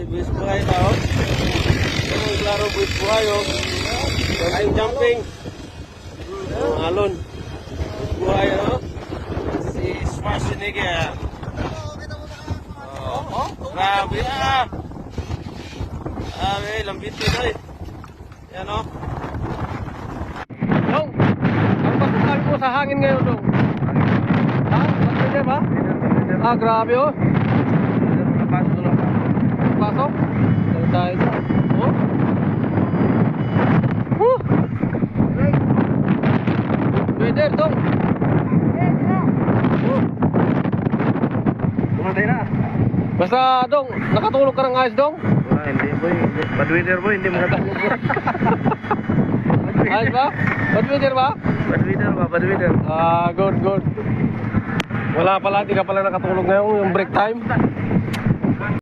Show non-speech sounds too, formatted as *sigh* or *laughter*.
Ay, buwis buhay na, oh. Ay, klaro, buwis buhay, oh. Jumping, jumping. Alon. Buwis buhay, oh. Si Schwarzenegger. Oh, grabe, ah. Grabe, lambit yun, ay. Yan, oh. Dong, ang masasabi mo sa hangin ngayon, Dong? Ha? Masaya ba? Ah, grabe, oh. Tayo dyan. Oh? Woo! Dong. Oh. Tumatay na. Basta, Dong, nakatulog ka ng ayos, Dong? Wala, hindi boy. Bad weather boy, hindi makatulog. *laughs* Ayos ba? Bad weather ba? Bad weather ba, bad weather. Ah, good, good. Wala pala, di ka pala nakatulog ngayon, yung break time.